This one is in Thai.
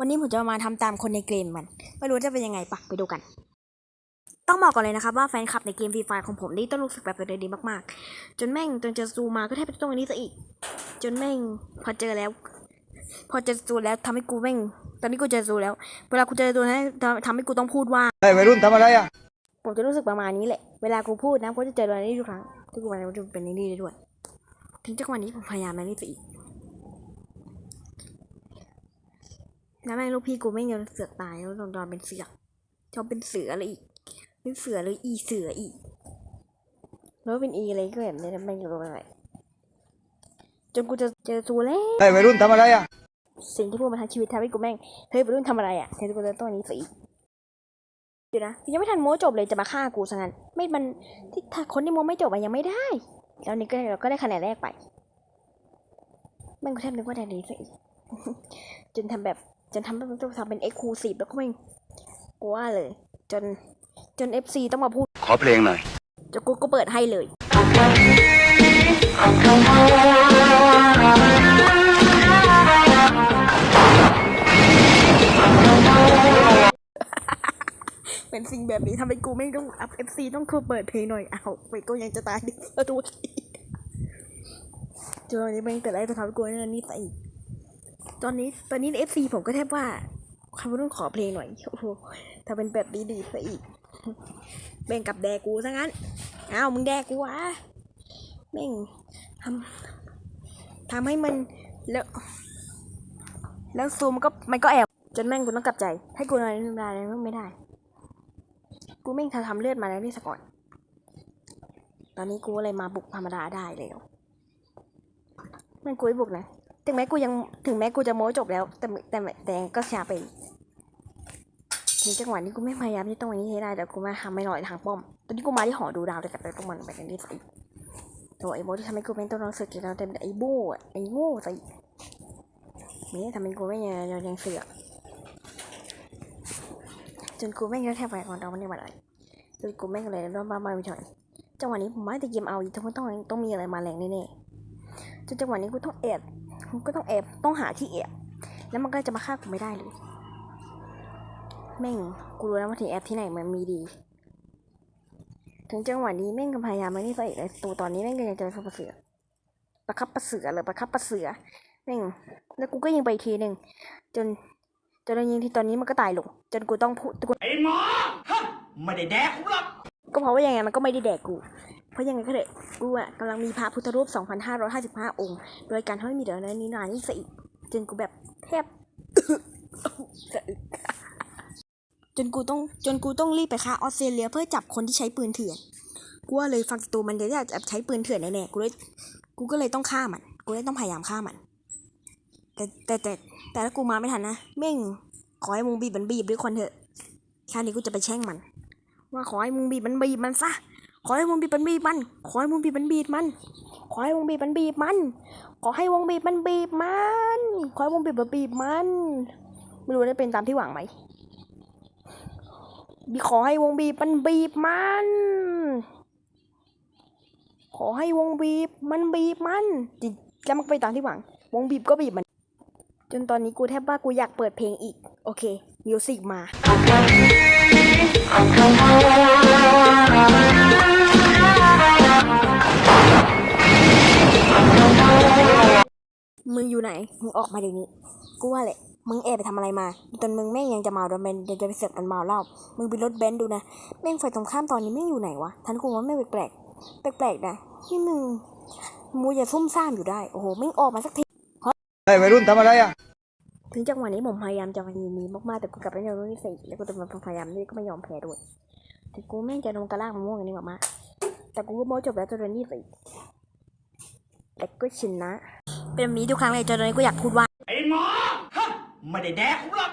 วันนี้ผมจะมาทำตามคนในเกมมัน ไม่รู้จะเป็นยังไงปะไปดูกัน ต้องบอกก่อนเลยนะครับว่าแฟนคลับในเกมฟรีไฟของผมนี่ต้องรู้สึกแบบตัวเองดีมากๆ จนแม่งจนเจอซูมาก็แทบจะต้องอันนี้ซะอีก จนแม่งพอเจอแล้ว พอเจอซูแล้วทำให้กูแม่ง ตอนนี้กูเจอซูแล้ว เวลากูเจอตัวนั้นทำทำให้กูต้องพูดว่าไอ้วัยรุ่นทำอะไรอะผมจะรู้สึกประมาณนี้แหละ เวลากูพูดนะกูจะเจอตัวนี้ทุกครั้งที่กูมามันจะเป็นอย่างนี้ได้ด้วย ถึงจังหวะนี้ผมพยายามแล้วนี่สิอีก แล้วแม่งลูกพี่กูไม่งยังเสือกตายแล้วโดนดอนเป็นเสือกชอบเป็นเสือเลยอีก เป็นเสือเลยอีเสืออีก แล้วเป็นอีอะไรก็แบบนี้นะแม่งจะรู้อะไรจนกูจะเจอตัวแล้วไอ้วัยรุ่นทำอะไรอะ สิ่งที่พูดมาทั้งชีวิตทำให้กูแม่ง เฮ้ยวัยรุ่นทำอะไรอะเฮ้ยกูจะต้องนี้สิเดี๋ยวนะยังไม่ทันโม้จบเลยจะมาฆ่ากูซะงั้น ไม่มันที่ถ้าคนที่โม้ไม่จบอะยังไม่ได้ แล้วนี่ก็เราก็ได้คะแนนแรกไปแม่งกูแทบนึกว่าได้ดีซะอีกจนทำแบบ จนทำแบบต้องทำเป็นเอ็กซ์คลูซีฟแล้วก็แม่งกูว่าเลย จนจนเอฟซีต้องมาพูด ขอเพลงหน่อยจนกูก็เปิดให้เลยเป็นสิ่งแบบนี้ทำให้กูไม่ต้องอัพเอฟซีต้องคือเปิดเพลงหน่อยเอาวไปก็ยังจะตายดิเอาดูทีจนวันนี้เป็นแต่แรกจะทำให้กูเนี่ยนี่ใส่อีก ตอนนี้ตอนนี้เอฟซีผมก็แทบว่าคำว่าต้องขอเพลงหน่อยโอ้โหถ้าเป็นแบบนี้ดีซะอีกแบ่งกับแดกูซะงั้นอ้าวมึงแดกกูวะแม่งทำทำให้มันแล้ว แล้วซูมก็มันก็แอบจนแม่งกูต้องกลับใจ ให้กูอะไรไม่ได้ไม่ได้ กูแม่งทำเลือดมาแล้วนี่สก่อน ตอนนี้กูเลยมาบุกธรรมดาได้แล้วแม่งกูไม่บุกนะ ถึงแม้กูยังถึงแม้กูจะโม้จบแล้ว แต่แต่แต่ก็ช้าไปถึงจังหวะนี้กูไม่พยายามที่ต้องอันนี้ให้ได้แต่กูมาทำไม่หน่อยทางป้อม ตอนนี้กูมาที่หอดูดาวแต่กับแต่ต้องมันไปกันที่สิตัวไอ้โมที่ทำให้กูเป็นตัวน้องเสือกินเราเต็มไอ้โบ้ไอ้โง่สินี่ทำให้กูไม่ยังยังเสือกจนกูแม่งก็แทบไปก่อนเราไม่ได้มาเลยจนกูแม่งเลยร้อนบ้ามาไม่ถอยจังหวะนี้ผมว่าแต่เกมเอาอีกต้องต้องต้องมีอะไรมาแรงแน่ๆจนจังหวะนี้กูต้องแอบ กูก็ต้องแอบต้องหาที่แอบแล้วมันก็จะมาฆ่ากูไม่ได้เลยแม่งกูรู้แล้วว่าที่แอบที่ไหนมันมีดี ถึงจังหวะนี้แม่งก็พยายามไม่ได้ใส่ไอ้ตัวตอนนี้แม่งก็ยังจะประเสือประคับประเสือเลยประคับประเสือแม่งแล้วกูก็ยิงไปอีกทีหนึ่งจนจนเรายิงที่ตอนนี้มันก็ตายลง จนกูต้องพูดกูไอ้หมอฮะไม่ได้แดกกูหรอกก็เพราะว่ายังไงมันก็ไม่ได้แดกกูเพ ราะยังไงก็เถอะกูอะกำลังมีพระพุทธรูป 2,555 องค์ โดยการที่ไม่มีเดี๋ยวนี้นานนี่สิจนกูแบบแทบจนกูต้องจนกูต้องรีบไปฆ่าออสเตรเลียเพื่อจับคนที่ใช้ปืนเถื่อนกูว่าเลยฟังตัวมันเดี๋ยวจะใช้ปืนเถื่อนแน่ๆกูเลยกูก็เลยต้องฆ่ามัน กูเลยต้องพยายามฆ่ามัน แต่แต่แต่แต่ถ้ากูมาไม่ทันนะแม่งขอให้มึงบีบมันบีบด้วยคนเถอะแคราวนี้กูจะไปแช่งมัน ว่าขอให้มึงบีบมันบีบมันซะ ขอให้มึงบีบมันบีบมัน ขอให้มึงบีบมันบีบมัน ขอให้มึงบีบมันบีบมัน ขอให้วงบีบมันบีบมัน ขอให้วงบีบมันบีบมัน ไม่รู้ได้เป็นตามที่หวังไหมบีขอให้วงบีบมันบีบมัน ขอให้วงบีบมันบีบมันจิแล้วมันไปตามที่หวัง วงบีบก็บีบมัน จนตอนนี้กูแทบว่ากูอยากเปิดเพลงอีก โอเคมิวสิกมา อยู่ไหน มึงออกมาเดี๋ยวนี้ กูว่าแหละ มึงแอบไปทำอะไรมา จนมึงแม่งยังจะเมาโดนเบนยังจะไปเสือกมันเมาเหล้า มึงเป็นรถเบนซ์ดูนะ แม่งไฟตรงข้ามตอนนี้แม่งอยู่ไหนวะ ทันกูว่าไม่งแปลกๆแปลกๆนะนี่มึงมูอย่าซุ่มซ่ามอยู่ได้ โอ้โหแม่งออกมาสักทีไอ้วัยรุ่นทำอะไรอะ ถึงจังหวะนี้ผมพยายามจะพยายามมีมากๆแต่กูกลับไปในรุ่นที่สี่แล้วกูจะมาพยายามนี่ก็ไม่ยอมแพ้ด้วยแต่กูแม่งจะลงกระลากมะม่วงอันนี้มากๆแต่กูก็โม้จบแล้วจนเดือนที่สี่แต่ก็ชินนะ เป็นแบบนี้ทุกครั้งเลยจนตอนนี้กูอยากพูดว่า ไอ้หมอฮะไม่ได้แดกกูหรอก